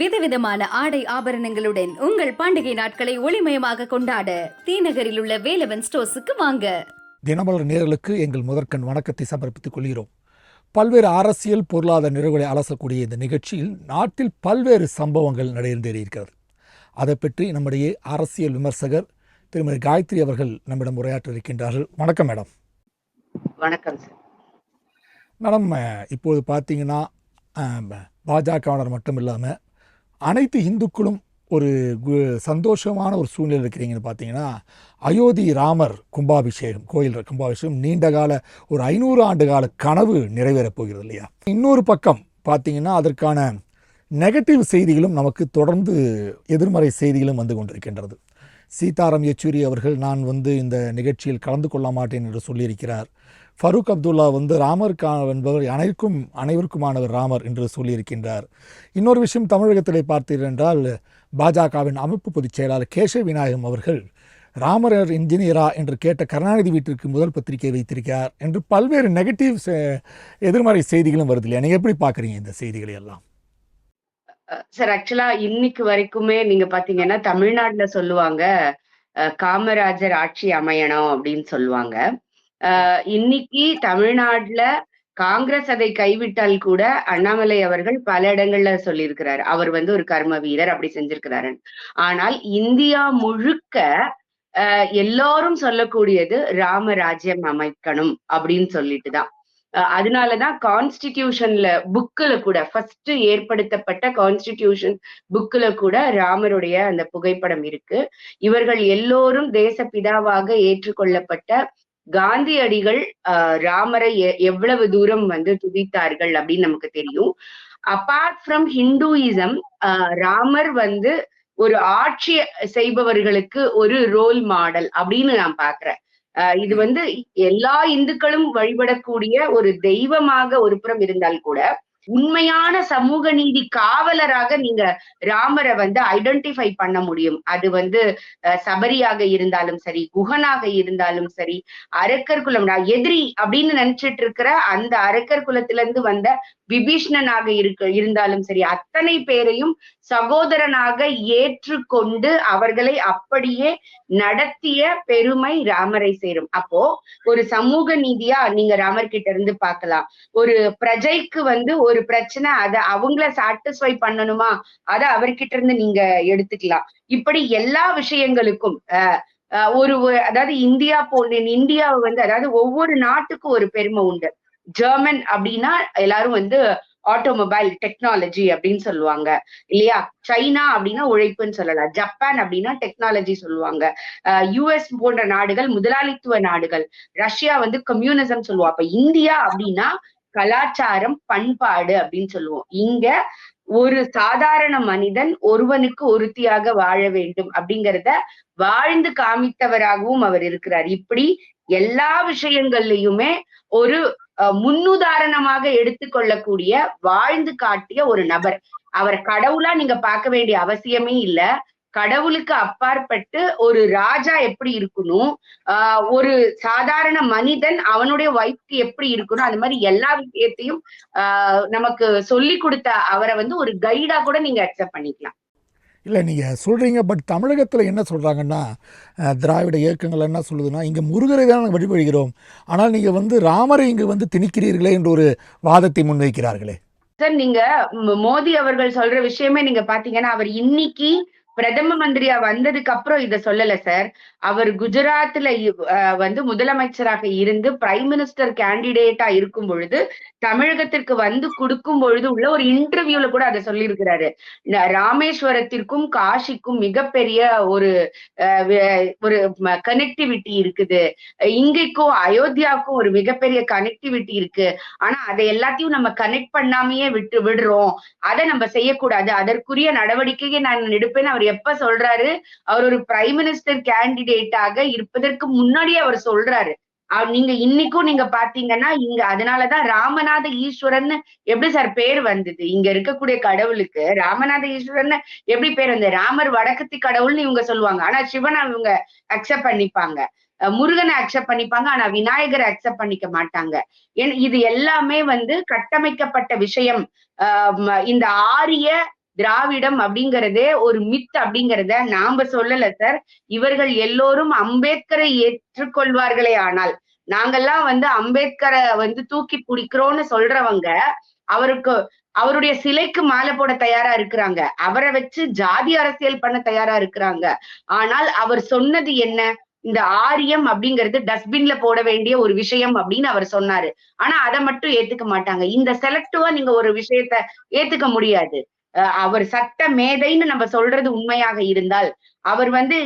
விதவிதமான ஆடை ஆபரணங்களுடன் உங்கள் பண்டிகை நாட்களை ஒளிமயமாக கொண்டாட தீநகரில் உள்ள வேலவன் ஸ்டோர்ஸுக்கு வாங்க. தினமலர் நேயர்களுக்கு எங்கள் முதற்கண் வணக்கத்தை சமர்ப்பித்துக் கொள்கிறோம். பல்வேறு அரசியல் பொருளாதார நிறுவனங்களை அலசக்கூடிய இந்த நிகழ்ச்சியில் நாட்டில் பல்வேறு சம்பவங்கள் நடந்தேறியிருக்கிறது அதை பற்றி நம்முடைய அரசியல் விமர்சகர் திருமதி காயத்ரி அவர்கள் நம்மிடம் உரையாற்ற இருக்கின்றார்கள் வணக்கம் மேடம். வணக்கம் சார். மேடம் இப்போது பார்த்தீங்கன்னா பாஜகவினர் மட்டும் இல்லாமல் அனைத்து இந்துக்களும் ஒரு கு- சந்தோஷமான ஒரு சூழ்நிலை இருக்கிறீங்கன்னு பார்த்தீங்கன்னா அயோத்தி ராமர் கும்பாபிஷேகம் கோயில் கும்பாபிஷேகம் நீண்ட கால ஒரு ஐநூறு ஆண்டு கால கனவு நிறைவேறப் போகிறது இல்லையா? இன்னொரு பக்கம் பார்த்தீங்கன்னா அதற்கான நெகட்டிவ் செய்திகளும் நமக்கு தொடர்ந்து எதிர்மறை செய்திகளும் வந்து கொண்டிருக்கின்றது. சீதாராம் யெச்சூரி அவர்கள் நான் வந்து இந்த நிகழ்ச்சியில் கலந்து கொள்ள மாட்டேன் என்று சொல்லியிருக்கிறார். ஃபரூக் அப்துல்லா வந்து ராமர் கா- என்பவர் அனைவருக்கும் அனைவருக்குமானவர் ராமர் என்று சொல்லியிருக்கின்றார். இன்னொரு விஷயம் தமிழகத்திலே பார்த்தீர்கள் என்றால் பாஜகவின் அமைப்பு பொதுச் செயலாளர் கேசவ விநாயகம் அவர்கள் ராமர் இன்ஜினியரா என்று கேட்ட கருணாநிதி வீட்டிற்கு முதல் பத்திரிகை வைத்திருக்கிறார் என்று பல்வேறு நெகட்டிவ் எதிர்மறை செய்திகளும் வருது இல்லையா? நீங்கள் எப்படி பார்க்குறீங்க இந்த செய்திகளை எல்லாம்? சார் ஆக்சுவலா இன்னைக்கு வரைக்குமே நீங்க பாத்தீங்கன்னா தமிழ்நாட்டுல சொல்லுவாங்க காமராஜர் ஆட்சி அமையணும் அப்படின்னு சொல்லுவாங்க. இன்னைக்கு தமிழ்நாட்டுல காங்கிரஸ் அதை கைவிட்டால் கூட அண்ணாமலை அவர்கள் பல இடங்கள்ல சொல்லியிருக்கிறார். அவர் வந்து ஒரு கர்ம வீரர் அப்படி செஞ்சிருக்கிறாரு ஆனால் இந்தியா முழுக்க எல்லாரும் சொல்லக்கூடியது ராமராஜ்யம் அமைக்கணும் அப்படின்னு சொல்லிட்டு தான் அதனாலதான் கான்ஸ்டிடியூஷன்ல புக்கில் கூட ஃபர்ஸ்ட் ஏற்படுத்தப்பட்ட கான்ஸ்டிடியூஷன் புக்கில் கூட ராமருடைய அந்த புகைப்படம் இருக்கு. இவர்கள் எல்லோரும் தேசப்பிதாவாக ஏற்றுக்கொள்ளப்பட்ட காந்தியடிகள் ஆஹ் ராமரை எவ்வளவு தூரம் வந்து துதித்தார்கள் அப்படின்னு நமக்கு தெரியும். அபார்ட் ஃப்ரம் ஹிந்துயிசம் ராமர் வந்து ஒரு ஆட்சி செய்பவர்களுக்கு ஒரு ரோல் மாடல் அப்படின்னு நான் பாக்குறேன். இது வந்து எல்லா இந்துக்களும் வழிபடக்கூடிய ஒரு தெய்வமாக ஒரு புறம் இருந்தால் கூட உண்மையான சமூக நீதி காவலராக நீங்க ராமரை வந்து ஐடென்டிஃபை பண்ண முடியும். அது வந்து அஹ், சபரியாக இருந்தாலும் சரி குகனாக இருந்தாலும் சரி அரக்கர் குலம் நான் எதிரி அப்படின்னு நினைச்சிட்டு இருக்கிற அந்த அரக்கர் குலத்திலிருந்து வந்த விபீஷ்ணனாக இருக்க இருந்தாலும் சரி அத்தனை பேரையும் சகோதரனாக ஏற்றுக்கொண்டு அவர்களை அப்படியே நடத்திய பெருமை ராமரை சேரும். அப்போ ஒரு சமூக நீதியா நீங்க ராமர் கிட்ட இருந்து பார்க்கலாம். ஒரு பிரஜைக்கு வந்து ஒரு பிரச்சனை அதை அவங்கள சாட்டிஸ்ஃபை பண்ணணுமா? அதை அவர்கிட்ட இருந்து நீங்க எடுத்துக்கலாம். இப்படி எல்லா விஷயங்களுக்கும் அஹ், ஒரு ஒரு- அதாவது இந்தியா போன்ற இந்தியாவை வந்து அதாவது ஒவ்வொரு நாட்டுக்கும் ஒரு பெருமை உண்டு. ஜெர்மன் அப்படின்னா எல்லாரும் வந்து ஆட்டோமொபைல் டெக்னாலஜி அப்படின்னு சொல்லுவாங்க. இல்லையா? சைனா அப்படின்னா உழைப்புன்னு சொல்லலாம். ஜப்பான் அப்படின்னா டெக்னாலஜி சொல்லுவாங்க. யூஎஸ் போன்ற நாடுகள் முதலாளித்துவ நாடுகள். ரஷ்யா வந்து கம்யூனிசம் சொல்லுவோம் அப்ப இந்தியா அப்படின்னா கலாச்சாரம் பண்பாடு அப்படின்னு சொல்லுவோம். இங்க ஒரு சாதாரண மனிதன் ஒருவனுக்கு ஒருத்தியாக வாழ வேண்டும் அப்படிங்கிறத வாழ்ந்து காமித்தவராகவும் அவர் இருக்கிறார். இப்படி எல்லா விஷயங்கள்லயுமே ஒரு முன்னுதாரணமாக எடுத்துக்கொள்ளக்கூடிய வாழ்ந்து காட்டிய ஒரு நபர். அவர் கடவுளா நீங்க பார்க்க வேண்டிய அவசியமே இல்ல. கடவுளுக்கு அப்பாற்பட்டு ஒரு ராஜா எப்படி இருக்கணும்? ஆஹ் ஒரு சாதாரண மனிதன் அவனுடைய ஒய்ஃப்க்கு எப்படி இருக்கணும்? அந்த மாதிரி எல்லா விஷயத்தையும் ஆஹ் நமக்கு சொல்லி கொடுத்த அவரை வந்து ஒரு கைடா கூட நீங்க அக்செப்ட் பண்ணிக்கலாம். இல்லை நீங்கள் சொல்கிறீங்க பட் தமிழகத்தில் என்ன சொல்கிறாங்கன்னா திராவிட இயக்கங்கள் என்ன சொல்லுதுன்னா இங்கே முருகரை தான் நாங்கள் வழிபடுகிறோம். ஆனால் நீங்கள் வந்து ராமரை இங்கே வந்து திணிக்கிறீர்களே என்ற ஒரு வாதத்தை முன்வைக்கிறார்களே. சார் நீங்க மோடி அவர்கள் சொல்ற விஷயமே நீங்க பாத்தீங்கன்னா அவர் இன்னைக்கு பிரதம மந்திரியா வந்ததுக்கு அப்புறம் இத சொல்லல சார். அவர் குஜராத்ல வந்து முதலமைச்சராக இருந்து பிரைம் மினிஸ்டர் கேண்டிடேட்டா இருக்கும் பொழுது தமிழகத்திற்கு வந்து கொடுக்கும் பொழுது உள்ள ஒரு இன்டர்வியூல கூட அதை சொல்லியிருக்கிறாரு. ராமேஸ்வரத்திற்கும் காஷிக்கும் மிகப்பெரிய ஒரு ஒரு கனெக்டிவிட்டி இருக்குது. இங்கைக்கும் அயோத்தியாவுக்கும் ஒரு மிகப்பெரிய கனெக்டிவிட்டி இருக்கு. ஆனா அதை எல்லாத்தையும் நம்ம கனெக்ட் பண்ணாமையே விட்டு விடுறோம். அதை நம்ம செய்யக்கூடாது. அதற்குரிய நடவடிக்கையை நான் எடுப்பேன்னு அவர் எப்ப சொல்றாரு? அவர் ஒரு பிரைம் மினிஸ்டர் கேண்டிடேட்டாக இருப்பதற்கு முன்னாடியே அவர் சொல்றாரு. நீங்க இன்னைக்கும் நீங்க பாத்தீங்கன்னா இங்க அதனாலதான் ராமநாத ஈஸ்வரன் எப்படி சார் பேர் வந்தது? இங்க இருக்கக்கூடிய கடவுளுக்கு ராமநாத ஈஸ்வரன் எப்படி பேர் வந்தது? ராமர் வடக்கத்தி கடவுள்னு இவங்க சொல்லுவாங்க. ஆனா சிவனை இவங்க அக்செப்ட் பண்ணிப்பாங்க. முருகனை அக்செப்ட் பண்ணிப்பாங்க. ஆனா விநாயகரை அக்செப்ட் பண்ணிக்க மாட்டாங்க. இது எல்லாமே வந்து கட்டமைக்கப்பட்ட விஷயம். ஆஹ் இந்த ஆரிய திராவிடம் அப்படிங்கறதே ஒரு மித் அப்படிங்கறத நாம சொல்லல சார். இவர்கள் எல்லோரும் அம்பேத்கரை ஏற்றுக்கொள்வார்களே ஆனால். நாங்கெல்லாம் வந்து அம்பேத்கரை வந்து தூக்கி பிடிக்கிறோம்னு சொல்றவங்க அவருக்கு அவருடைய சிலைக்கு மாலை போட தயாரா இருக்கிறாங்க. அவரை வச்சு ஜாதி அரசியல் பண்ண தயாரா இருக்கிறாங்க. ஆனால் அவர் சொன்னது என்ன? இந்த ஆரியம் அப்படிங்கிறது டஸ்ட்பின்ல போட வேண்டிய ஒரு விஷயம் அப்படின்னு அவர் சொன்னாரு. ஆனா அதை மட்டும் ஏத்துக்க மாட்டாங்க. இந்த செலக்டிவா நீங்க ஒரு விஷயத்த ஏத்துக்க முடியாது. அவர் சட்ட மேதைன்னு நம்ம சொல்றது உண்மையாக இருந்தால் அவர் வந்து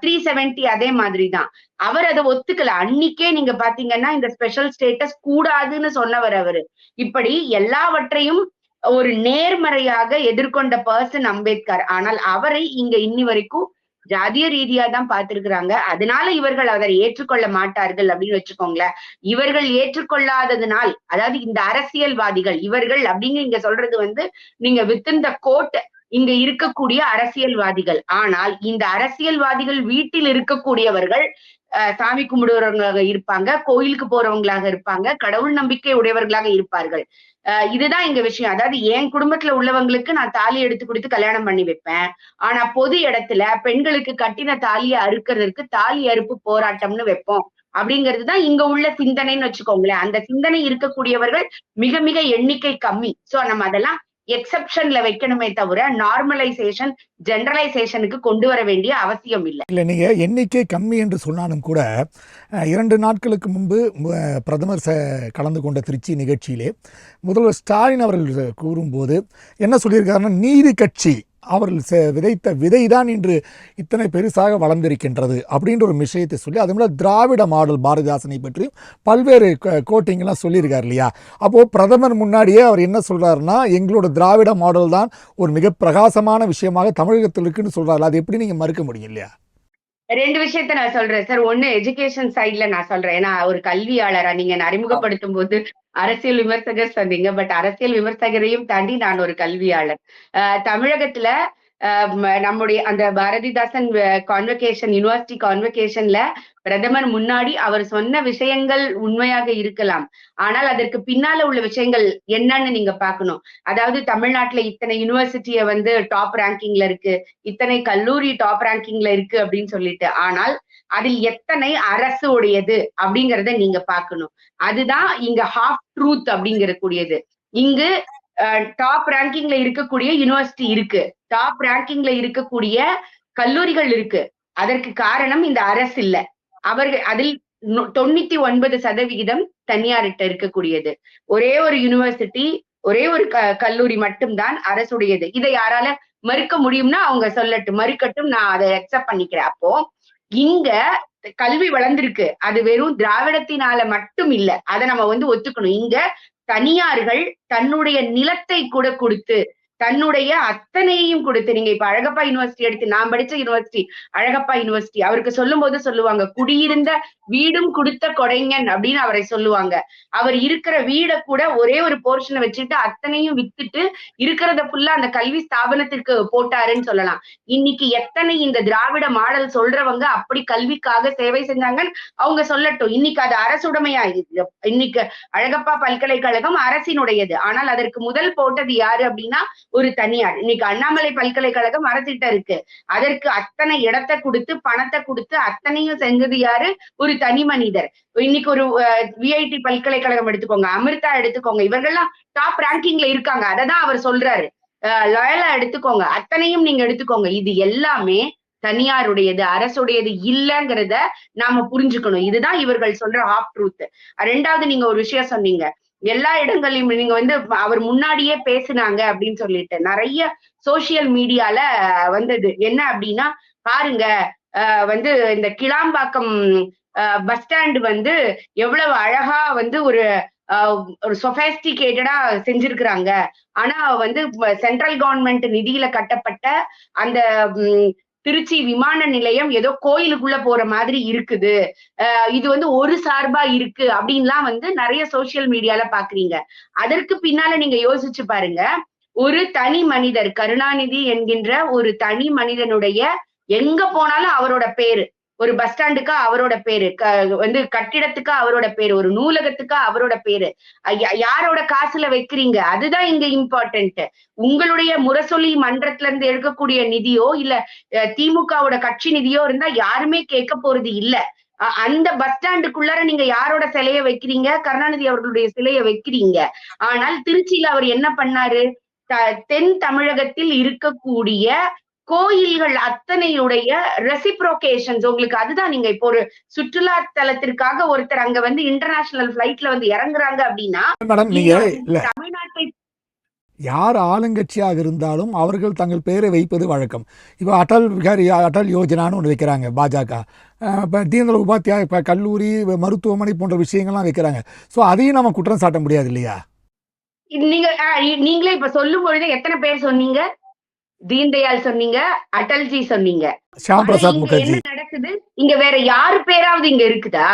த்ரீ செவன்டி அதே மாதிரிதான். அவர் அதை ஒத்துக்கல. அன்னைக்கே நீங்க பாத்தீங்கன்னா இந்த ஸ்பெஷல் ஸ்டேட்டஸ் கூடாதுன்னு சொன்னவர் அவரு. இப்படி எல்லாவற்றையும் ஒரு நேர்மறையாக எதிர்கொண்ட பர்சன் அம்பேத்கர். ஆனால் அவரை இங்க இன்னி வரைக்கும் ஜாதிய ரீதியா தான் பார்த்திருக்கிறாங்க. அதனால இவர்கள் அவரை ஏற்றுக்கொள்ள மாட்டார்கள் அப்படின்னு வச்சுக்கோங்களேன். இவர்கள் ஏற்றுக்கொள்ளாததுனால் அதாவது இந்த அரசியல்வாதிகள் இவர்கள் அப்படின்னு இங்க சொல்றது வந்து நீங்க வித்தின் த கோட் இங்க இருக்கக்கூடிய அரசியல்வாதிகள். ஆனால் இந்த அரசியல்வாதிகள் வீட்டில் இருக்கக்கூடியவர்கள் சாமி கும்பிடுறவங்களாக இருப்பாங்க கோயிலுக்கு போறவங்களாக இருப்பாங்க கடவுள் நம்பிக்கை உடையவர்களாக இருப்பார்கள். இதுதான் இங்க விஷயம். அதாவது என் குடும்பத்துல உள்ளவங்களுக்கு நான் தாலி எடுத்து கொடுத்து கல்யாணம் பண்ணி வைப்பேன். ஆனா பொது இடத்துல பெண்களுக்கு கட்டின தாலியை அறுக்கிறதுக்கு தாலி அறுப்பு போராட்டம்னு வைப்போம். அப்படிங்கிறது தான் இங்க உள்ள சிந்தனைன்னு வச்சுக்கோங்களேன். அந்த சிந்தனை இருக்கக்கூடியவர்கள் மிக மிக எண்ணிக்கை கம்மி. சோ நம்ம அதெல்லாம் எக்ஸப்ஷன்ல வைக்கணுமே தவிர நார்மலைசேஷன் ஜென்ரலைசேஷனுக்கு கொண்டு வர வேண்டிய அவசியம் இல்லை. இல்லை நீங்கள் எண்ணிக்கை கம்மி என்று சொன்னாலும் கூட இரண்டு நாட்களுக்கு முன்பு பிரதமர் ச கலந்து கொண்ட திருச்சி நிகழ்ச்சியிலே முதல்வர் ஸ்டாலின் அவர்கள் கூறும்போது என்ன சொல்லியிருக்காருன்னா நீதி கட்சி அவர்கள் விதைத்த விதை தான் இன்று இத்தனை பெருசாக வளர்ந்திருக்கின்றது அப்படின்ற ஒரு விஷயத்தை சொல்லி அது மேலே திராவிட மாடல் பாரதிதாசனை பற்றியும் பல்வேறு கோட்டிங்லாம் சொல்லியிருக்கார் இல்லையா? அப்போது பிரதமர் முன்னாடியே அவர் என்ன சொல்கிறாருன்னா எங்களோட திராவிட மாடல் தான் ஒரு மிக பிரகாசமான விஷயமாக தமிழகத்தில் இருக்குன்னு சொல்கிறாரு அது எப்படி நீங்கள் மறுக்க முடியும் இல்லையா? ரெண்டு விஷயத்த நான் சொல்றேன். சார் ஒண்ணு எஜுகேஷன் சைட்ல நான் சொல்றேன். ஏன்னா ஒரு கல்வியாளரா நீங்க அறிமுகப்படுத்தும் போது அரசியல் விமர்சகர் சொன்னீங்க. பட் அரசியல் விமர்சகரையும் தாண்டி நான் ஒரு கல்வியாளர். தமிழகத்துல நம்முடைய அந்த பாரதிதாசன் கான்வெகேஷன் யூனிவர்சிட்டி கான்வெகேஷன்ல பிரதமர் முன்னாடி அவர் சொன்ன விஷயங்கள் உண்மையாக இருக்கலாம். ஆனால் அதற்கு பின்னால உள்ள விஷயங்கள் என்னன்னு நீங்க பாக்கணும் அதாவது தமிழ்நாட்டுல இத்தனை யூனிவர்சிட்டிய வந்து டாப் ரேங்கிங்ல இருக்கு. இத்தனை கல்லூரி டாப் ரேங்கிங்ல இருக்கு அப்படின்னு சொல்லிட்டு. ஆனால் அதில் எத்தனை அரசு உடையது அப்படிங்கறத நீங்க பாக்கணும் அதுதான் இங்க ஹாஃப் ட்ரூத் அப்படிங்கிற கூடியது இங்கு டாப் ரேங்கிங்ல இருக்கக்கூடிய யூனிவர்சிட்டி இருக்கு. டாப் ரேங்கிங்ல இருக்கக்கூடிய கல்லூரிகள் இருக்கு. அதற்கு காரணம் இந்த அரசு இல்ல. அவர்கள் அதில் தொண்ணூத்தி ஒன்பது சதவிகிதம் தனியார்கிட்ட இருக்கக்கூடியது. ஒரே ஒரு யூனிவர்சிட்டி ஒரே ஒரு க- கல்லூரி மட்டும்தான் அரசுடையது. இதை யாரால மறுக்க முடியும்னா அவங்க சொல்லட்டும். மறுக்கட்டும் நான் அதை அக்செப்ட் பண்ணிக்கிறேன். அப்போ இங்க கல்வி வளர்ந்திருக்கு. அது வெறும் திராவிடத்தினால மட்டும் இல்ல. அதை நம்ம வந்து ஒத்துக்கணும். இங்க தனியார்கள் தன்னுடைய நிலத்தை கூட கொடுத்து தன்னுடைய அத்தனையும் கொடுத்து நீங்க இப்ப அழகப்பா யூனிவர்சிட்டி எடுத்து நான் படிச்ச யூனிவர்சிட்டி அழகப்பா யூனிவர்சிட்டி அவருக்கு சொல்லும் போது சொல்லுவாங்க குடியிருந்த வீடும் கொடுத்த கொடைஞன் அப்படின்னு அவரை சொல்லுவாங்க. அவர் இருக்கிற வீட கூட ஒரே ஒரு போர்ஷனை வச்சுட்டு அத்தனையும் வித்துட்டு இருக்கிறத ஃபுல்லா அந்த கல்வி ஸ்தாபனத்திற்கு போட்டாருன்னு சொல்லலாம். இன்னைக்கு எத்தனை இந்த திராவிட மாடல் சொல்றவங்க அப்படி கல்விக்காக சேவை செஞ்சாங்கன்னு அவங்க சொல்லட்டும். இன்னைக்கு அது அரசுடைமையா இன்னைக்கு அழகப்பா பல்கலைக்கழகம் அரசினுடையது. ஆனால் அதற்கு முதல் போட்டது யாரு அப்படின்னா ஒரு தனியார் இன்னைக்கு அண்ணாமலை பல்கலைக்கழகம் மறத்திட்ட இருக்கு. அதற்கு அத்தனை இடத்தை கொடுத்து பணத்தை கொடுத்து அத்தனையும் செஞ்சது யாரு? ஒரு தனி மனிதர். இன்னைக்கு ஒரு விஐடி பல்கலைக்கழகம் எடுத்துக்கோங்க. அமிர்தா எடுத்துக்கோங்க. இவர்கள்லாம் டாப் ரேங்கிங்ல இருக்காங்க. அதை தான் அவர் சொல்றாரு. லயலா எடுத்துக்கோங்க. அத்தனையும் நீங்க எடுத்துக்கோங்க. இது எல்லாமே தனியாருடையது அரசுடையது இல்லைங்கிறத நாம புரிஞ்சுக்கணும். இதுதான் இவர்கள் சொல்ற ஆப் ட்ரூத் ரெண்டாவது நீங்க ஒரு விஷயம் சொன்னீங்க. எல்லா இடங்களையும் நீங்க வந்து அவர் முன்னாடியே பேசுனாங்க அப்படின்னு சொல்லிட்டு நிறைய சோசியல் மீடியால வந்தது. என்ன அப்படின்னா பாருங்க அஹ் வந்து இந்த கிளாம்பாக்கம் பஸ் ஸ்டாண்ட் வந்து எவ்வளவு அழகா வந்து ஒரு அஹ், ஒரு சொபேஸ்டிகேட்டடா செஞ்சிருக்கிறாங்க. ஆனா வந்து சென்ட்ரல் கவர்மெண்ட் நிதியில கட்டப்பட்ட அந்த திருச்சி விமான நிலையம் ஏதோ கோயிலுக்குள்ள போற மாதிரி இருக்குது. இது வந்து ஒரு சார்பா இருக்கு அப்படின்லாம் வந்து நிறைய சோசியல் மீடியால பாக்குறீங்க. அதற்கு பின்னால நீங்க யோசிச்சு பாருங்க. ஒரு தனி மனிதர் கருணாநிதி என்கின்ற ஒரு தனி மனிதனுடைய எங்க போனாலும் அவரோட பேரு. ஒரு பஸ் ஸ்டாண்டுக்கா அவரோட பேரு. க- வந்து கட்டிடத்துக்கா அவரோட பேரு. ஒரு நூலகத்துக்கா அவரோட பேரு. யா- யாரோட காசுல வைக்கிறீங்க? அதுதான் இங்க இம்பார்ட்டன்ட் உங்களுடைய முரசொலி மன்றத்துல இருந்து எடுக்கக்கூடிய நிதியோ இல்ல அஹ், திமுகவோட கட்சி நிதியோ இருந்தா யாருமே கேட்க போறது இல்ல. அந்த பஸ் ஸ்டாண்டுக்குள்ளார நீங்க யாரோட சிலைய வைக்கிறீங்க? கருணாநிதி அவர்களுடைய சிலைய வைக்கிறீங்க. ஆனால் திருச்சியில அவர் என்ன பண்ணாரு? த- தென் தமிழகத்தில் இருக்கக்கூடிய கோயில்கள் அத்தனையுடைய ரெசிப்ரோகேஷன்ஸ் உங்களுக்கு அதுதான் நீங்க இப்போ ஒரு சுற்றுலா தலத்திற்காக ஒருத்தர் அங்க வந்து இன்டர்நேஷனல் பிளைட்ல வந்து இறங்குறாங்க அப்படின்னா மேடம் நீங்க இல்ல. தமிழ்நாட்டை யார் ஆளுங்கட்சியாக இருந்தாலும் அவர்கள் தங்கள் பெயரை வைப்பது வழக்கம். இப்போ அடல் பிகாரி அடல் யோஜனான்னு ஒன்று வைக்கிறாங்க பாஜக. இப்போ தீனதயாள் உபாத்தியாய இப்போ கல்லூரி மருத்துவமனை போன்ற விஷயங்கள்லாம் வைக்கிறாங்க. ஸோ அதையும் நம்ம குற்றம் சாட்ட முடியாது இல்லையா? நீங்க நீங்களே இப்ப சொல்லும் பொழுது எத்தனை பேர் சொன்னீங்க? தீன்தயாள் சொன்னீங்க அடல்ஜி சொன்னீங்க. ஷியாம் ஆனா பிரசாத் இங்க முகர்ஜி. என்ன நடக்குது? இங்க வேற யாரு பேராவது இங்க இருக்குதா?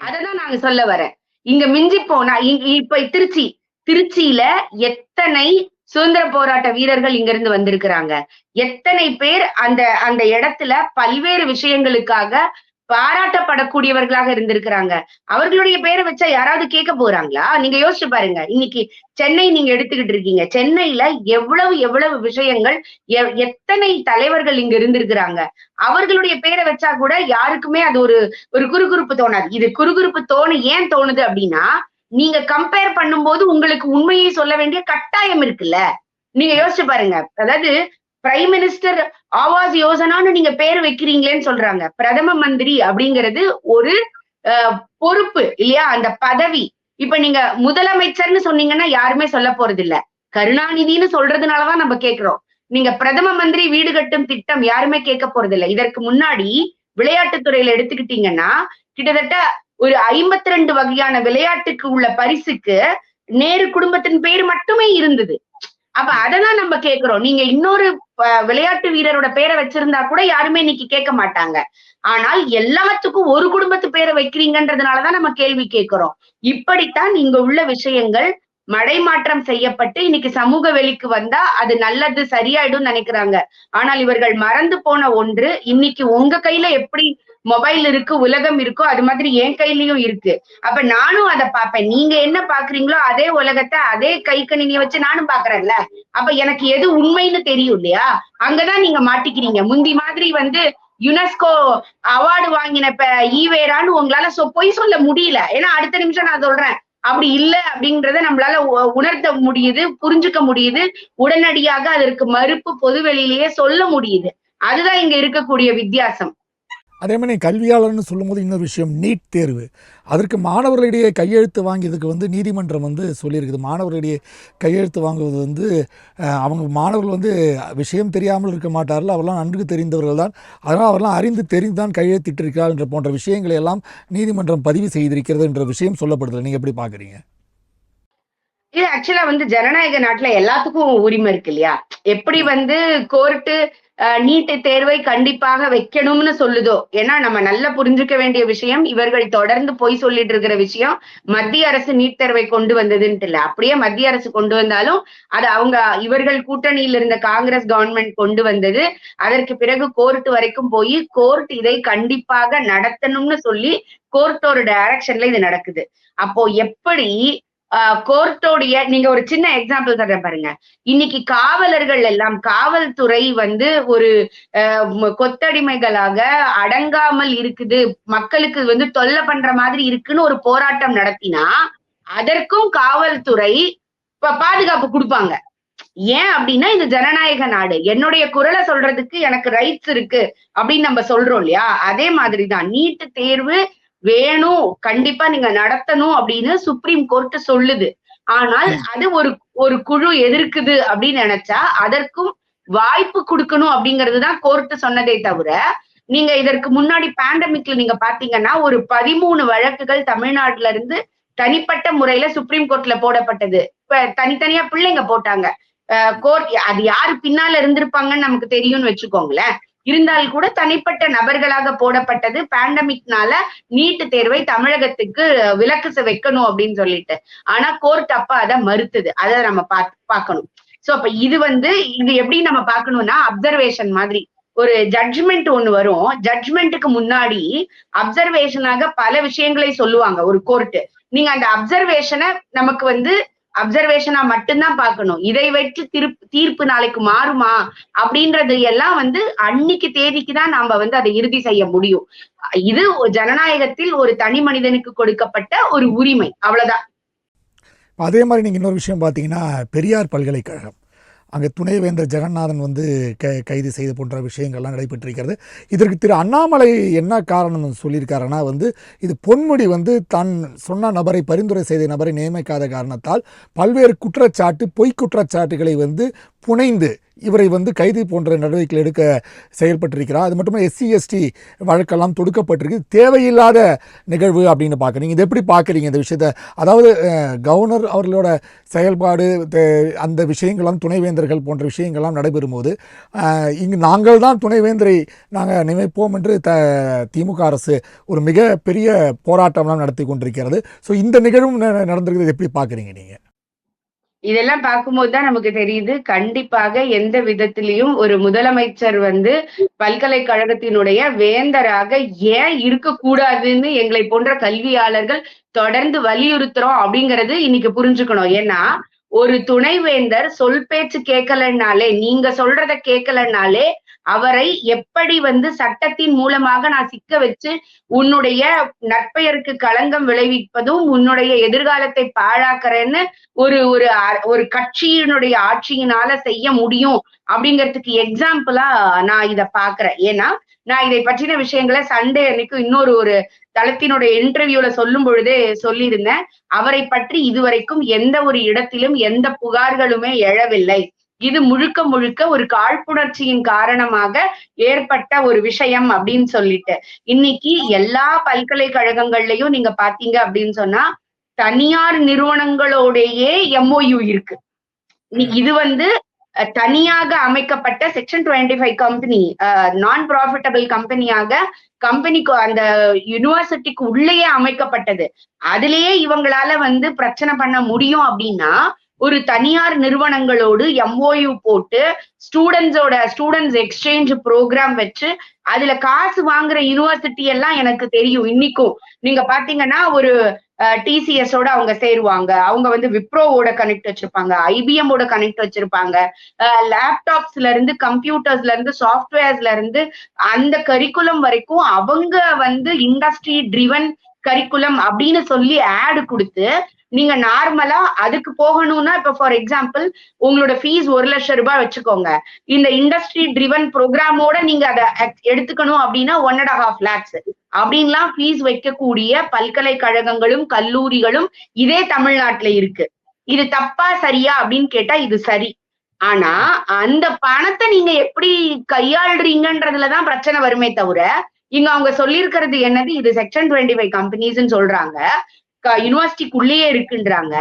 அததான் நாங்க சொல்ல வரேன். இங்க மிஞ்சி போனா இங்க- இப்ப திருச்சி திருச்சியில எத்தனை சுதந்திர போராட்ட வீரர்கள் இங்க இருந்து வந்திருக்கிறாங்க? எத்தனை பேர் அந்த அந்த இடத்துல பல்வேறு விஷயங்களுக்காக பாராட்டப்படக்கூடியவர்களாக இருந்திருக்கிறாங்க. அவர்களுடைய பேரை வச்சா யாராவது கேட்க போறாங்களா? நீங்க யோசிச்சு பாருங்க. இன்னைக்கு சென்னை நீங்க எடுத்துக்கிட்டு இருக்கீங்க. சென்னையில எவ்வளவு எவ்வளவு விஷயங்கள் எ- எத்தனை தலைவர்கள் இங்க இருந்திருக்கிறாங்க? அவர்களுடைய பேரை வச்சா கூட யாருக்குமே அது ஒரு ஒரு குறுகுறுப்பு தோணாது. இது குறுகுறுப்பு தோணு ஏன் தோணுது அப்படின்னா நீங்க கம்பேர் பண்ணும்போது உங்களுக்கு உண்மையை சொல்ல வேண்டிய கட்டாயம் இருக்குல்ல. நீங்க யோசிச்சு பாருங்க. அதாவது பிரைம் மினிஸ்டர் ஆவாஸ் யோசனான்னு நீங்க பேர் வைக்கிறீங்களேன்னு சொல்றாங்க. பிரதம மந்திரி அப்படிங்கிறது ஒரு பொறுப்பு இல்லையா? அந்த பதவி. இப்ப நீங்க முதலமைச்சர்னு சொன்னீங்கன்னா யாருமே சொல்ல போறது இல்ல கருணாநிதினு சொல்றதுனாலதான் நம்ம கேக்குறோம். நீங்க பிரதம மந்திரி வீடு கட்டும் திட்டம் யாருமே கேட்க போறது இல்ல இதற்கு முன்னாடி விளையாட்டுத்துறையில எடுத்துக்கிட்டீங்கன்னா கிட்டத்தட்ட ஒரு ஐம்பத்தி ரெண்டு வகையான விளையாட்டுக்கு உள்ள பரிசுக்கு நேரு குடும்பத்தின் பேர் மட்டுமே இருந்தது. அப்ப அதெல்லாம் நம்ம கேக்குறோம். நீங்க இன்னொரு விளையாட்டு வீரரோட பேரை வச்சிருந்தா கூட யாருமே இன்னைக்கு கேட்க மாட்டாங்க. ஆனால் எல்லாத்துக்கும் ஒரு குடும்பத்து பேரை வைக்கிறீங்கன்றதுனாலதான் நம்ம கேள்வி கேட்கிறோம் இப்படித்தான் இங்க உள்ள விஷயங்கள் மடைமாற்றம் செய்யப்பட்டு இன்னைக்கு சமூக வெளிக்கு வந்தா அது நல்லது சரியாயிடும் நினைக்கிறாங்க. ஆனால் இவர்கள் மறந்து போன ஒன்று இன்னைக்கு உங்க கையில எப்படி மொபைல் இருக்கு உலகம் இருக்கோ அது மாதிரி என் கையிலயும் இருக்கு. அப்ப நானும் அதை பார்ப்பேன். நீங்க என்ன பாக்குறீங்களோ அதே உலகத்தை அதே கை கணினியை வச்சு நானும் பாக்குறேன்ல அப்ப எனக்கு எது உண்மைன்னு தெரியும் இல்லையா? அங்கதான் நீங்க மாட்டிக்கிறீங்க. முந்தி மாதிரி வந்து யுனெஸ்கோ அவார்டு வாங்கின இப்ப ஈவேரான்னு உங்களால சொ பொய் சொல்ல முடியல. ஏன்னா அடுத்த நிமிஷம் நான் சொல்றேன். அப்படி இல்ல அப்படின்றத நம்மளால உ- உணர்த்த முடியுது புரிஞ்சுக்க முடியுது. உடனடியாக அதற்கு மறுப்பு பொதுவெளியிலேயே சொல்ல முடியுது. அதுதான் இங்க இருக்கக்கூடிய வித்தியாசம். அதே மாதிரி கல்வியாளர்னு சொல்லும்போது இன்னொரு விஷயம் நீட் தேர்வு. அதற்கு மாணவர்களிடையே கையெழுத்து வாங்கியதுக்கு வந்து நீதிமன்றம் வந்து சொல்லியிருக்குது. மாணவர்களிடையே கையெழுத்து வாங்குவது வந்து அவங்க மாணவர்கள் வந்து விஷயம் தெரியாமல் இருக்க மாட்டார்கள். அவரெல்லாம் நன்கு தெரிந்தவர்கள் தான். அதனால் அவரெல்லாம் அறிந்து தெரிந்து தான் கையெழுத்திட்டிருக்கிறார் என்ற போன்ற விஷயங்களை எல்லாம் நீதிமன்றம் பதிவு செய்திருக்கிறது என்ற விஷயம் சொல்லப்படுதில்லை நீங்கள் எப்படி பார்க்குறீங்க? இது ஆக்சுவலா வந்து ஜனநாயக நாட்டுல எல்லாத்துக்கும் உரிமை இருக்கு இல்லையா? எப்படி வந்து கோர்ட்டு நீட்டு தேர்வை கண்டிப்பாக வைக்கணும்னு சொல்லுதோ? ஏன்னா நம்ம நல்லா புரிஞ்சுக்க வேண்டிய விஷயம் இவர்கள் தொடர்ந்து பொய் சொல்லிட்டு இருக்கிற விஷயம் மத்திய அரசு நீட் தேர்வை கொண்டு வந்ததுன்ட்டு இல்ல. அப்படியே மத்திய அரசு கொண்டு வந்தாலும் அது அவங்க இவர்கள் கூட்டணியில் இருந்த காங்கிரஸ் கவர்மெண்ட் கொண்டு வந்தது. அதற்கு பிறகு கோர்ட் வரைக்கும் போய் கோர்ட் இதை கண்டிப்பாக நடத்தணும்னு சொல்லி கோர்ட்டோட டைரக்ஷன்ல இது நடக்குது. அப்போ எப்படி கோர்ட்டோடைய நீங்க ஒரு சின்ன எக்ஸாம்பிள் தர பாருங்க. இன்னைக்கு காவலர்கள் எல்லாம் காவல்துறை வந்து ஒரு கொத்தடிமைகளாக அடங்காமல் இருக்குது. மக்களுக்கு வந்து தொல்லை பண்ற மாதிரி இருக்குன்னு ஒரு போராட்டம் நடத்தினா அதற்கும் காவல்துறை பாதுகாப்பு கொடுப்பாங்க. ஏன் அப்படின்னா இது ஜனநாயக நாடு என்னுடைய குரலை சொல்றதுக்கு எனக்கு ரைட்ஸ் இருக்கு அப்படின்னு நம்ம சொல்றோம் இல்லையா? அதே மாதிரிதான் நீட்டு தேர்வு வேணும் கண்டிப்பா நீங்க நடத்தணும் அப்படின்னு சுப்ரீம் கோர்ட் சொல்லுது. ஆனால் அது ஒரு ஒரு குழு எதிர்க்குது அப்படின்னு நினைச்சா அதற்கும் வாய்ப்பு கொடுக்கணும் அப்படிங்கிறது தான் கோர்ட் சொன்னதே தவிர நீங்க இதற்கு முன்னாடி பேண்டமிக்ல நீங்க பாத்தீங்கன்னா ஒரு பதிமூணு வழக்குகள் தமிழ்நாட்டுல இருந்து தனிப்பட்ட முறையில சுப்ரீம் கோர்ட்ல போடப்பட்டது. தனித்தனியா பிள்ளைங்க போட்டாங்க. கோர்ட் அது யாரு பின்னால இருந்திருப்பாங்கன்னு நமக்கு தெரியும்னு வச்சுக்கோங்களேன். இருந்தால் கூட தனிப்பட்ட நபர்களாக போடப்பட்டது. பேண்டமிக்னால நீட்டு தேர்வை தமிழகத்துக்கு விலக்கு வைக்கணும் அப்படின்னு சொல்லிட்டு. ஆனா கோர்ட் அப்ப அதை மறுத்தது. அதை நம்ம பா பார்க்கணும். சோ அப்ப இது வந்து இது எப்படி நம்ம பார்க்கணும்னா அப்சர்வேஷன் மாதிரி. ஒரு ஜட்ஜ்மெண்ட் ஒண்ணு வரும். ஜட்ஜ்மெண்ட்டுக்கு முன்னாடி அப்சர்வேஷனாக பல விஷயங்களை சொல்லுவாங்க ஒரு கோர்ட் நீங்க அந்த அப்சர்வேஷனை நமக்கு வந்து அப்சர்வேஷனா மட்டும்தான் பார்க்கணும். இதை வச்சு திருப்பு தீர்ப்பு நாளைக்கு மாறுமா? அப்படின்றது எல்லாம் வந்து அன்னைக்கு தேதிக்கு தான் நாம வந்து அதை இறுதி செய்ய முடியும். இது ஜனநாயகத்தில் ஒரு தனி மனிதனுக்கு கொடுக்கப்பட்ட ஒரு உரிமை. அவ்வளவுதான். அதே மாதிரி நீங்க இன்னொரு விஷயம் பாத்தீங்கன்னா பெரியார் பல்கலைக்கழகம். அங்கே துணைவேந்தர் ஜெகநாதன் வந்து க கைது செய்து போன்ற விஷயங்கள்லாம் நடைபெற்றிருக்கிறது. இதற்கு திரு அண்ணாமலை என்ன காரணம் சொல்லியிருக்காருன்னா வந்து இது பொன்முடி வந்து தான் சொன்ன நபரை பரிந்துரை செய்த நபரை நியமிக்காத காரணத்தால் பல்வேறு குற்றச்சாட்டு பொய் குற்றச்சாட்டுகளை வந்து புனைந்து இவரை வந்து கைது போன்ற நடவடிக்கைகள் எடுக்க செயல்பட்டிருக்கிறார். அது மட்டும் எஸ்சி எஸ்டி வழக்கெல்லாம் தொடுக்கப்பட்டிருக்கு. தேவையில்லாத நிகழ்வு அப்படின்னு பார்க்குறீங்க இது எப்படி பார்க்குறீங்க இந்த விஷயத்தை? அதாவது கவர்னர் அவர்களோட செயல்பாடு தே- அந்த விஷயங்கள்லாம் துணைவேந்தர்கள் போன்ற விஷயங்கள்லாம் நடைபெறும்போது அஹ், இங்கு நாங்கள் தான் துணைவேந்தரை நாங்கள் நினைப்போம் என்று த திமுக அரசு ஒரு மிக பெரிய போராட்டம்லாம் நடத்தி கொண்டிருக்கிறது. ஸோ இந்த நிகழ்வும் ந- நடந்திருக்கிறது எப்படி பார்க்குறீங்க நீங்கள் இதெல்லாம் பார்க்கும்போது தான் நமக்கு தெரியுது. கண்டிப்பாக எந்த விதத்திலையும் ஒரு முதலமைச்சர் வந்து பல்கலைக்கழகத்தினுடைய வேந்தராக ஏன் இருக்கக்கூடாதுன்னு எங்களை போன்ற கல்வியாளர்கள் தொடர்ந்து வலியுறுத்துறோம் அப்படிங்கறது இன்னைக்கு புரிஞ்சுக்கணும். ஏன்னா ஒரு துணைவேந்தர் சொல் பேச்சு கேட்கலன்னாலே நீங்க சொல்றத கேட்கலன்னாலே அவரை எப்படி வந்து சட்டத்தின் மூலமாக நான் சிக்க வச்சு உன்னுடைய நற்பெயருக்கு களங்கம் விளைவிப்பதும் உன்னுடைய எதிர்காலத்தை பாழாக்குறேன்னு ஒரு ஒரு அ- ஒரு கட்சியினுடைய ஆட்சியினால செய்ய முடியும் அப்படிங்கிறதுக்கு எக்ஸாம்பிளா நான் இதை பாக்குறேன் ஏன்னா நான் இதை பற்றின விஷயங்களை சண்டே அன்னைக்கு இன்னொரு ஒரு தளத்தினுடைய இன்டர்வியூல சொல்லும் பொழுதே சொல்லியிருந்தேன். அவரை பற்றி இதுவரைக்கும் எந்த ஒரு இடத்திலும் எந்த புகார்களுமே எழவில்லை. இது முழுக்க முழுக்க ஒரு காழ்ப்புணர்ச்சியின் காரணமாக ஏற்பட்ட ஒரு விஷயம் அப்படின்னு சொல்லிட்டு. இன்னைக்கு எல்லா பல்கலைக்கழகங்கள்லயும் நீங்க பாத்தீங்க அப்படின்னு சொன்னா தனியார் நிறுவனங்களோடையே எம்ஓயு இருக்கு. இது வந்து தனியாக அமைக்கப்பட்ட section twenty five company non profitable கம்பெனியாக கம்பெனிக்கு அந்த யுனிவர்சிட்டிக்கு உள்ளேயே அமைக்கப்பட்டது. அதுலயே இவங்களால வந்து பிரச்சனை பண்ண முடியும் அப்படின்னா ஒரு தனியார் நிறுவனங்களோடு எம்ஓயு போட்டு ஸ்டூடெண்ட்ஸோட ஸ்டூடெண்ட்ஸ் எக்ஸ்சேஞ்ச் ப்ரோக்ராம் வச்சு அதுல காசு வாங்குற யூனிவர்சிட்டி எல்லாம் எனக்கு தெரியும் இன்னைக்கும். நீங்க பாத்தீங்கன்னா ஒரு டிசிஎஸோட அவங்க சேருவாங்க. அவங்க வந்து விப்ரோவோட கனெக்ட் வச்சிருப்பாங்க ஐபிஎம்மோட கனெக்ட் வச்சிருப்பாங்க. லேப்டாப்ஸ்ல இருந்து கம்ப்யூட்டர்ஸ்ல இருந்து சாஃப்ட்வேர்ஸ்ல இருந்து அந்த கரிக்குலம் வரைக்கும் அவங்க வந்து இண்டஸ்ட்ரி ட்ரிவன் கரிக்குலம் அப்படின்னு சொல்லி ஆடு கொடுத்து நீங்க நார்மலா அதுக்கு போகணும்னா இப்ப ஃபார் எக்ஸாம்பிள் உங்களோட ஃபீஸ் ஒரு லட்சம் ரூபாய் வச்சுக்கோங்க. இந்த இண்டஸ்ட்ரி ட்ரிவன் ப்ரோக்ராமோட நீங்க அதை எடுத்துக்கணும் அப்படின்னா ஒன் அண்ட் ஹாஃப் லேக்ஸ் அப்படின்லாம் ஃபீஸ் வைக்கக்கூடிய பல்கலைக்கழகங்களும் கல்லூரிகளும் இதே தமிழ்நாட்டுல இருக்கு. இது தப்பா சரியா அப்படின்னு கேட்டா இது சரி. ஆனா அந்த பணத்தை நீங்க எப்படி கையாளுறீங்கன்றதுலதான் பிரச்சனை வருமே தவிர இங்க அவங்க சொல்லியிருக்கிறது என்னது? இது செக்ஷன் டுவெண்ட்டி ஃபைவ் கம்பெனிஸ்ன்னு சொல்றாங்க. யூனிவர்சிட்டிக்குள்ளேயே இருக்குன்றாங்க.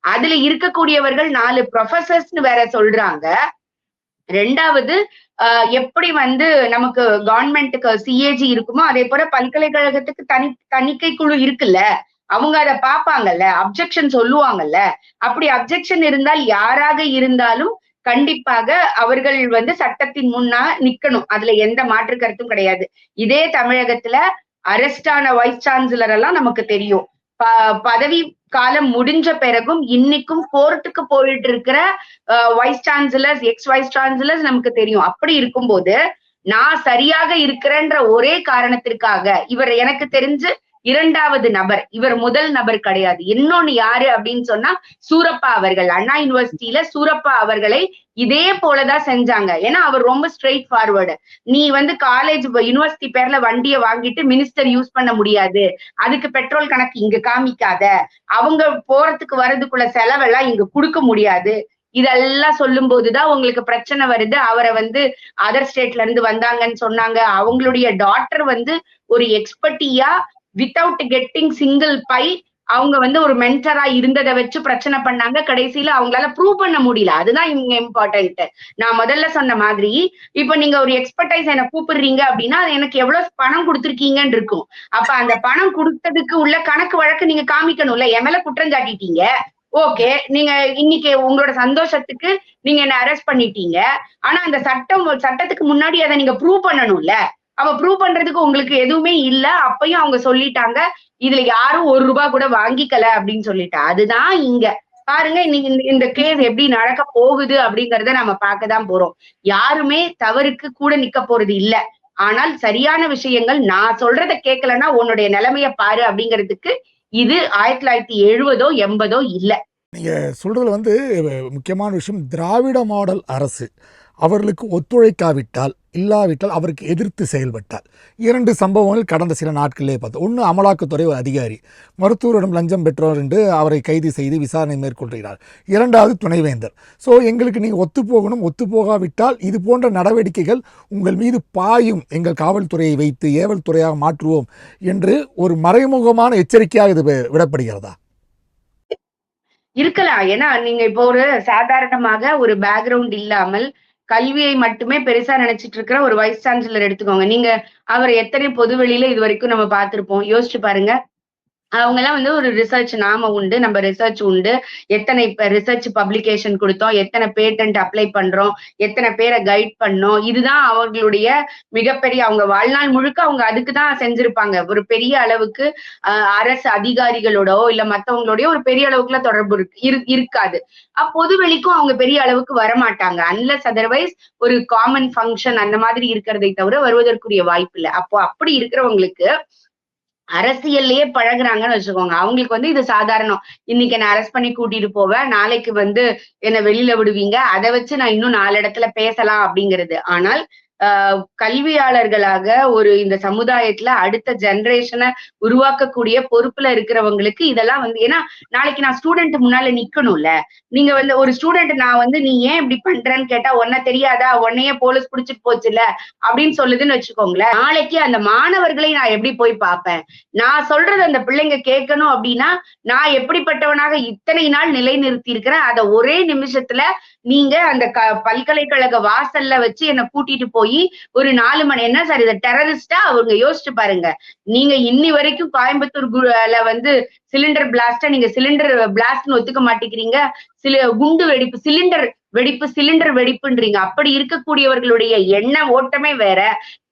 அதுல இருக்கக்கூடியவர்கள் நாலு ப்ரொஃபசர்ஸ்னு வேற சொல்றாங்க. ரெண்டாவது ஆஹ் எப்படி வந்து நமக்கு கவர்மெண்ட்டுக்கு சிஏஜி இருக்குமோ அதே போல பல்கலைக்கழகத்துக்கு தனி தணிக்கை குழு இருக்குல்ல அவங்க அதை பார்ப்பாங்கல்ல அப்ஜெக்ஷன் சொல்லுவாங்கல்ல அப்படி அப்ஜெக்ஷன் இருந்தால் யாராக இருந்தாலும் கண்டிப்பாக அவர்கள் வந்து சட்டத்தின் முன்னா நிக்கணும். அதுல எந்த மாற்று கருத்தும் கிடையாது. இதே தமிழகத்துல அரெஸ்டான வைஸ் சான்சலர் எல்லாம் நமக்கு தெரியும். பதவி காலம் முடிஞ்ச பிறகும் இன்னைக்கும் கோர்ட்டுக்கு போயிட்டு இருக்கிற vice chancellors ex vice chancellors நமக்கு தெரியும். அப்படி இருக்கும்போது நான் சரியாக இருக்கிறேன்ற ஒரே காரணத்திற்காக இவர் எனக்கு தெரிஞ்சு இரண்டாவது நபர் இவர் முதல் நபர் கிடையாது. இன்னொன்னு யாரு அப்படின்னு சொன்னா சூரப்பா அவர்கள். அண்ணா யூனிவர்சிட்டியில சூரப்பா அவர்களை இதே போலதான் செஞ்சாங்க. ஏன்னா அவர் ரொம்ப ஸ்ட்ரெயிட் ஃபார்வர்டு நீ வந்து காலேஜ் யூனிவர்சிட்டி பேர்ல வண்டியை வாங்கிட்டு மினிஸ்டர் யூஸ் பண்ண முடியாது. அதுக்கு பெட்ரோல் கணக்கு இங்க காமிக்காத. அவங்க போறதுக்கு வர்றதுக்குள்ள செலவெல்லாம் இங்க கொடுக்க முடியாது. இதெல்லாம் சொல்லும் போதுதான் உங்களுக்கு பிரச்சனை வருது. அவரை வந்து அதர் ஸ்டேட்ல இருந்து வந்தாங்கன்னு சொன்னாங்க. அவங்களுடைய டாக்டர் வந்து ஒரு எக்ஸ்பர்ட்டியா வித்தவுட் கெட்டிங் சிங்கிள் பை அவங்க வந்து ஒரு மென்டரா இருந்ததை வச்சு பிரச்சனை பண்ணாங்க. கடைசியில அவங்களால ப்ரூவ் பண்ண முடியல. அதுதான் இவங்க இம்பார்ட்டன்ட் நான் முதல்ல சொன்ன மாதிரி இப்ப நீங்க ஒரு எக்ஸ்பர்டைஸ் என்ன கூப்பிடுறீங்க அப்படின்னா அது எனக்கு எவ்வளவு பணம் கொடுத்துருக்கீங்கன்னு இருக்கும். அப்ப அந்த பணம் கொடுத்ததுக்கு உள்ள கணக்கு வழக்கு நீங்க காமிக்கணும்ல. என் மேல குற்றம் சாட்டிட்டீங்க. ஓகே நீங்க இன்னைக்கு உங்களோட சந்தோஷத்துக்கு நீங்க என்ன அரெஸ்ட் பண்ணிட்டீங்க. ஆனா அந்த சட்டம் சட்டத்துக்கு முன்னாடி அதை நீங்க ப்ரூவ் பண்ணணும்ல. அவ ப்ரூவ் பண்றதுக்கு உங்களுக்கு எதுவுமே இல்ல. அப்பயும் அவங்க சொல்லிட்டாங்க இதுல யாரும் ஒரு ரூபாய் கூட வாங்கிக்கல அப்படின்னு சொல்லிட்டா. அதுதான் இங்க. பாருங்க இன்னைக்கு இந்த- கேஸ் எப்படி நடக்க போகுது அப்படிங்கறத நம்ம பார்க்கதான் போறோம். யாருமே தவறுக்கு கூட நிக்க போறது இல்ல. ஆனால் சரியான விஷயங்கள் நான் சொல்றத கேட்கலன்னா உன்னுடைய நிலைமைய பாரு அப்படிங்கிறதுக்கு இது ஆயிரத்தி தொள்ளாயிரத்தி எழுபதோ எண்பதோ இல்ல. நீங்க சொல்கிறதுல வந்து முக்கியமான விஷயம் திராவிட மாடல் அரசு. அவர்களுக்கு ஒத்துழைக்காவிட்டால் இல்லாவிட்டால் அவருக்கு எதிர்த்து செயல்பட்டால். இரண்டு சம்பவங்கள் கடந்த சில நாட்களிலே பார்த்தோம். ஒன்று அமலாக்கத்துறை ஒரு அதிகாரி மருத்துவரிடம் லஞ்சம் பெற்றோர் என்று அவரை கைது செய்து விசாரணை மேற்கொள்கிறார். இரண்டாவது துணைவேந்தர். ஸோ எங்களுக்கு நீங்கள் ஒத்துப்போகணும் ஒத்துப்போகாவிட்டால் இது போன்ற நடவடிக்கைகள் உங்கள் மீது பாயும். எங்கள் காவல்துறையை வைத்து ஏவல் துறையாக மாற்றுவோம் என்று ஒரு மறைமுகமான எச்சரிக்கையாக இது விடப்படுகிறதா? இருக்கலாம். ஏன்னா நீங்க இப்போ ஒரு சாதாரணமாக ஒரு பேக்ரவுண்ட் இல்லாமல் கல்வியை மட்டுமே பெருசா நினைச்சிட்டு இருக்கிற ஒரு வைஸ் சான்சலர் எடுத்துக்கோங்க. நீங்க அவர் எத்தனை பொது வெளியில இது வரைக்கும் நம்ம பார்த்திருப்போம். யோசிச்சு பாருங்க. அவங்க எல்லாம் வந்து ஒரு ரிசர்ச் நாம உண்டு நம்ம ரிசர்ச் உண்டு. எத்தனை ரிசர்ச் பப்ளிகேஷன் கொடுத்தோம் எத்தனை பேட்டன்ட் அப்ளை பண்றோம் எத்தனை பேரை கைட் பண்ணோம். இதுதான் அவர்களுடைய மிகப்பெரிய அவங்க வாழ்நாள் முழுக்க அவங்க அதுக்கு தான் செஞ்சிருப்பாங்க. ஒரு பெரிய அளவுக்கு ஆஹ் அரசு அதிகாரிகளோடோ இல்ல மத்தவங்களோடய ஒரு பெரிய அளவுக்குலாம் தொடர்பு இருக்கு இரு- இருக்காது. அப்ப பொது வெளிக்கும் அவங்க பெரிய அளவுக்கு வரமாட்டாங்க. அன்லஸ் அதர்வைஸ் ஒரு காமன் ஃபங்க்ஷன் அந்த மாதிரி இருக்கிறதை தவிர வருவதற்குரிய வாய்ப்பு இல்லை. அப்போ அப்படி இருக்கிறவங்களுக்கு அரசியல்லையே பழகுறாங்கன்னு வச்சுக்கோங்க. அவங்களுக்கு வந்து இது சாதாரணம். இன்னைக்கு என்ன அரெஸ்ட் பண்ணி கூட்டிட்டு போவேன் நாளைக்கு வந்து என்ன வெளியில விடுவீங்க. அதை வச்சு நான் இன்னும் நாலு இடத்துல பேசலாம் அப்படிங்கிறது. ஆனால் கல்வியாளர்களாக ஒரு இந்த சமுதாயத்துல அடுத்த ஜெனரேஷனை உருவாக்கக்கூடிய பொறுப்புல இருக்கிறவங்களுக்கு இதெல்லாம் வந்து ஏன்னா நாளைக்கு நான் ஸ்டூடெண்ட் முன்னால நிக்கணும்ல. நீங்க வந்து ஒரு ஸ்டூடெண்ட் நான் வந்து நீ ஏன் இப்படி பண்றேன்னு கேட்டா உன்ன தெரியாதா? உன்னையே போலீஸ் புடிச்சிட்டு போச்சுல? அப்படின்னு சொல்லுதுன்னு வச்சுக்கோங்களேன். நாளைக்கு அந்த மாணவர்களை நான் எப்படி போய் பார்ப்பேன்? நான் சொல்றது அந்த பிள்ளைங்க கேட்கணும் அப்படின்னா நான் எப்படிப்பட்டவனாக இத்தனை நாள் நிலைநிறுத்தி இருக்கிறேன் அதை ஒரே நிமிஷத்துல நீங்க அந்த க பல்கலைக்கழக வாசல்ல வச்சு என்னை கூட்டிட்டு போய் ஒரு நாலு மணி என்ன சார் இதை டெரரிஸ்டா அவங்க யோசிச்சு பாருங்க. நீங்க இன்னி வரைக்கும் கோயம்புத்தூர் குல வந்து சிலிண்டர் பிளாஸ்டா நீங்க சிலிண்டர் பிளாஸ்ட்னு ஒத்துக்க மாட்டேங்கிறீங்க. சில குண்டு வெடிப்பு சிலிண்டர் வெடிப்பு சிலிண்டர் வெடிப்புன்றீங்க. அப்படி இருக்கக்கூடியவர்களுடைய எண்ண ஓட்டமே வேற.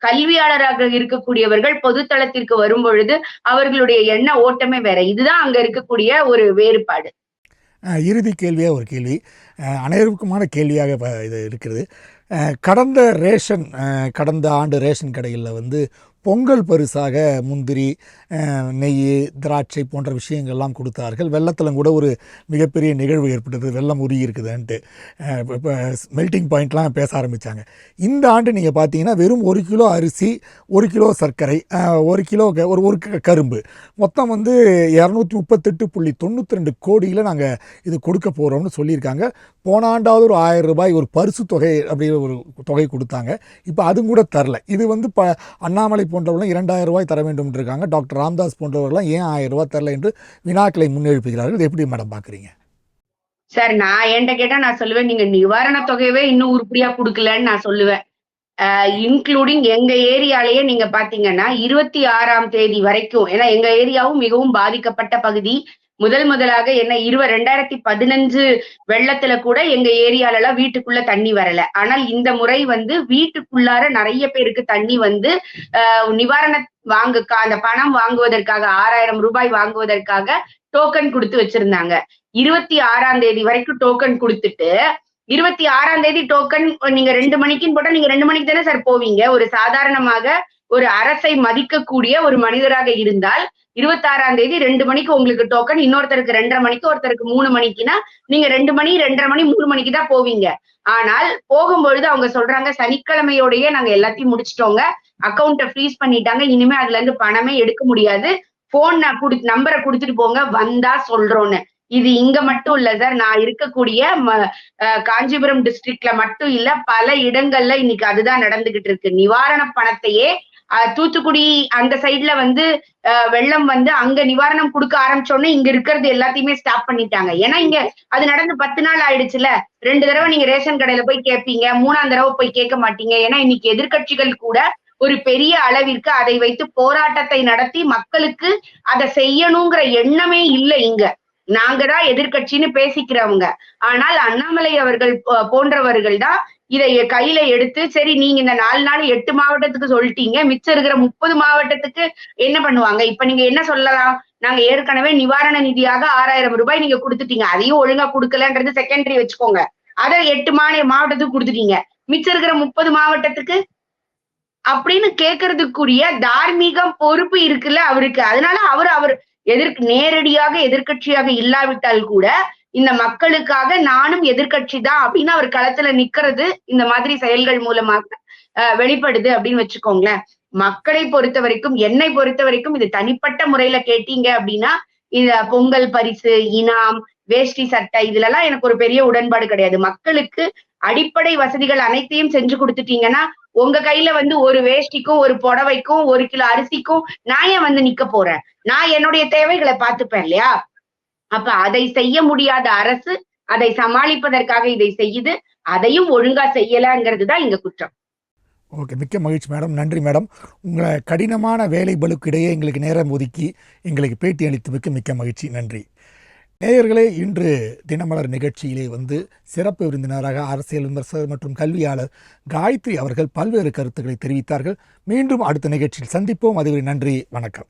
கல்வியாளராக இருக்கக்கூடியவர்கள் பொதுத்தளத்திற்கு வரும் பொழுது அவர்களுடைய எண்ண ஓட்டமே வேற. இதுதான் அங்க இருக்கக்கூடிய ஒரு வேறுபாடு. இறுதி கேள்வியா ஒரு கேள்வி. அனைவருக்குமான கேள்வியாக இப்போ இது இருக்கிறது. கடந்த ரேஷன் கடந்த ஆண்டு ரேஷன் கடைகளில் வந்து பொங்கல் பரிசாக முந்திரி நெய் திராட்சை போன்ற விஷயங்கள்லாம் கொடுத்தார்கள். வெள்ளத்தில் கூட ஒரு மிகப்பெரிய நிகழ்வு ஏற்பட்டது. வெள்ளம் உருகி இருக்குதுன்ட்டு. இப்போ மெல்ட்டிங் பாயிண்ட்லாம் பேச ஆரம்பித்தாங்க இந்த ஆண்டு நீங்கள் பார்த்தீங்கன்னா வெறும் ஒரு கிலோ அரிசி ஒரு கிலோ சர்க்கரை ஒரு கிலோ க- ஒரு ஒரு க- கரும்பு. மொத்தம் வந்து இரநூத்தி முப்பத்தெட்டு புள்ளி தொண்ணூற்றி ரெண்டு கோடியில் நாங்கள் இது கொடுக்க போகிறோம்னு சொல்லியிருக்காங்க. போன ஆண்டாவது ஒரு ஆயிரம் ரூபாய் ஒரு பரிசு தொகை அப்படிங்கிற ஒரு தொகை கொடுத்தாங்க. இப்போ அதுவும் கூட தரல. இது வந்து ப அண்ணாமலை போன்றவர்களும் இரண்டாயிரம் ரூபாய் தர வேண்டும் என்று இருக்காங்க டாக்டர் ராம்தாஸ் போன்றவர்கள்லாம் ஏன் ஆயிரம் ரூபாய் தரல என்று வினாக்களை முன்னெழுப்புகிறார்கள். இது எப்படி மேடம் பார்க்குறீங்க? சார் நான் என்கிட்ட கேட்டா நான் சொல்லுவேன். நீங்க நிவாரண தொகையவே இன்னும் உருப்படியா கொடுக்கலன்னு நான் சொல்லுவேன். இன்க்ளூடிங் எங்க ஏரியாலயே நீங்க பாத்தீங்கன்னா இருபத்தி ஆறாம் தேதி வரைக்கும் ஏன்னா எங்க ஏரியாவும் மிகவும் பாதிக்கப்பட்ட பகுதி. முதல் முதலாக என்ன இருவ ரெண்டாயிரத்தி பதினஞ்சு வெள்ளத்துல கூட எங்க ஏரியால எல்லாம் வீட்டுக்குள்ள தண்ணி வரல. ஆனால் இந்த முறை வந்து வீட்டுக்குள்ளார நிறைய பேருக்கு தண்ணி வந்து ஆஹ் நிவாரண வாங்க அந்த பணம் வாங்குவதற்காக ஆறாயிரம் ரூபாய் வாங்குவதற்காக டோக்கன் கொடுத்து வச்சிருந்தாங்க. இருபத்தி ஆறாம் தேதி வரைக்கும் டோக்கன் கொடுத்துட்டு இருபத்தி ஆறாம் தேதி டோக்கன் நீங்க ரெண்டு மணிக்குன்னு போட்டா நீங்க ரெண்டு மணிக்கு தானே சார் போவீங்க. ஒரு சாதாரணமாக ஒரு அரசை மதிக்கக்கூடிய ஒரு மனிதராக இருந்தால் இருபத்தாறாம் தேதி ரெண்டு மணிக்கு உங்களுக்கு டோக்கன் இன்னொருத்தருக்கு ரெண்டரை மணிக்கு ஒருத்தருக்கு மூணு மணிக்குன்னா நீங்க ரெண்டு மணி ரெண்டரை மணி மூணு மணிக்கு தான் போவீங்க. ஆனால் போகும்பொழுது அவங்க சொல்றாங்க சனிக்கிழமையோடயே நாங்க எல்லாத்தையும் முடிச்சிட்டோங்க. அக்கௌண்ட்டை ஃப்ரீஸ் பண்ணிட்டாங்க. இனிமே அதுல இருந்து பணமே எடுக்க முடியாது. போன் நான் குடு நம்பரை கொடுத்துட்டு போங்க. வந்தா சொல்றோன்னு. இது இங்க மட்டும் இல்ல சார். நான் இருக்கக்கூடிய ம- காஞ்சிபுரம் டிஸ்ட்ரிக்ட்ல மட்டும் இல்ல பல இடங்கள்ல இன்னைக்கு அதுதான் நடந்துகிட்டு இருக்கு. நிவாரண பணத்தையே அஹ் தூத்துக்குடி அந்த சைடுல வந்து வெள்ளம் வந்து அங்க நிவாரணம் கொடுக்க ஆரம்பிச்சோடனே இங்க இருக்கிறது எல்லாத்தையுமே ஸ்டாப் பண்ணிட்டாங்க. ஏன்னா இங்க அது நடந்து பத்து நாள் ஆயிடுச்சுல ரெண்டு தடவை நீங்க ரேஷன் கடையில போய் கேட்பீங்க மூணாம் தடவை போய் கேட்க மாட்டீங்க. ஏன்னா இன்னைக்கு எதிர்க்கட்சிகள் கூட ஒரு பெரிய அளவிற்கு அதை வைத்து போராட்டத்தை நடத்தி மக்களுக்கு அதை செய்யணுங்கிற எண்ணமே இல்லை இங்க. நாங்க தான் எதிர்க்கட்சின்னு பேசிக்கிறவங்க. ஆனால் அண்ணாமலை அவர்கள் போ- போன்றவர்கள் தான் இதை கையில எடுத்து சரி நீங்க இந்த நாலு நாள் எட்டு மாவட்டத்துக்கு சொல்லிட்டீங்க மிச்சம் இருக்கிற முப்பது மாவட்டத்துக்கு என்ன பண்ணுவாங்க? இப்ப நீங்க என்ன சொல்லலாம்? நாங்க ஏற்கனவே நிவாரண நிதியாக ஆறாயிரம் ரூபாய் நீங்க கொடுத்துட்டீங்க. அதையும் ஒழுங்கா கொடுக்கலன்றது செகண்டரி வச்சுக்கோங்க. அதை எட்டு மாநில மாவட்டத்துக்கு கொடுத்துட்டீங்க. மிச்சம் இருக்கிற முப்பது மாவட்டத்துக்கு? அப்படின்னு கேட்கறதுக்குரிய தார்மீகம் பொறுப்பு இருக்குல்ல அவருக்கு. அதனால அவர் அவர் எதிர் நேரடியாக எதிர்கட்சியாக இல்லாவிட்டால் கூட இந்த மக்களுக்காக நானும் எதிர்கட்சி தான் அப்படின்னு அவர் களத்துல நிக்கிறது இந்த மாதிரி செயல்கள் மூலமாக வெளிப்படுது அப்படின்னு வச்சுக்கோங்களேன். மக்களை பொறுத்த வரைக்கும் என்னை பொறுத்த வரைக்கும் இது தனிப்பட்ட முறையில கேட்டீங்க அப்படின்னா இந்த பொங்கல் பரிசு இனாம் வேஷ்டி சட்டை இதுல எல்லாம் எனக்கு ஒரு பெரிய உடன்பாடு கிடையாது. மக்களுக்கு அடிப்படை வசதிகள் அனைத்தையும் செஞ்சு கொடுத்துட்டீங்கன்னா உங்க கையில வந்து ஒரு வேஷ்டிக்கும் ஒரு புடவைக்கும் ஒரு கிலோ அரிசிக்கும் நான் ஏன் வந்து நிக்க போறேன்? நான் என்னுடைய தேவைகளை பார்த்துப்பேன் இல்லையா? அப்ப அதை செய்ய முடியாத அரசு அதை சமாளிப்பதற்காக இதை செய்யுது. அதையும் ஒழுங்கா செய்யலங்கிறது தான் இங்க குற்றம். ஓகே மிக்க மகிழ்ச்சி மேடம். நன்றி மேடம். உங்களை கடினமான வேலை பலுக்கு இடையே எங்களுக்கு நேரம் ஒதுக்கி எங்களுக்கு பேட்டி அளித்தமைக்கு மிக்க மகிழ்ச்சி. நன்றி. நேயர்களே இன்று தினமலர் நிகழ்ச்சியிலே வந்து சிறப்பு விருந்தினராக அரசியல் விமர்சகர் மற்றும் கல்வியாளர் காயத்ரி அவர்கள் பல்வேறு கருத்துக்களை தெரிவித்தார்கள். மீண்டும் அடுத்த நிகழ்ச்சியில் சந்திப்போம். அதுவரை நன்றி வணக்கம்.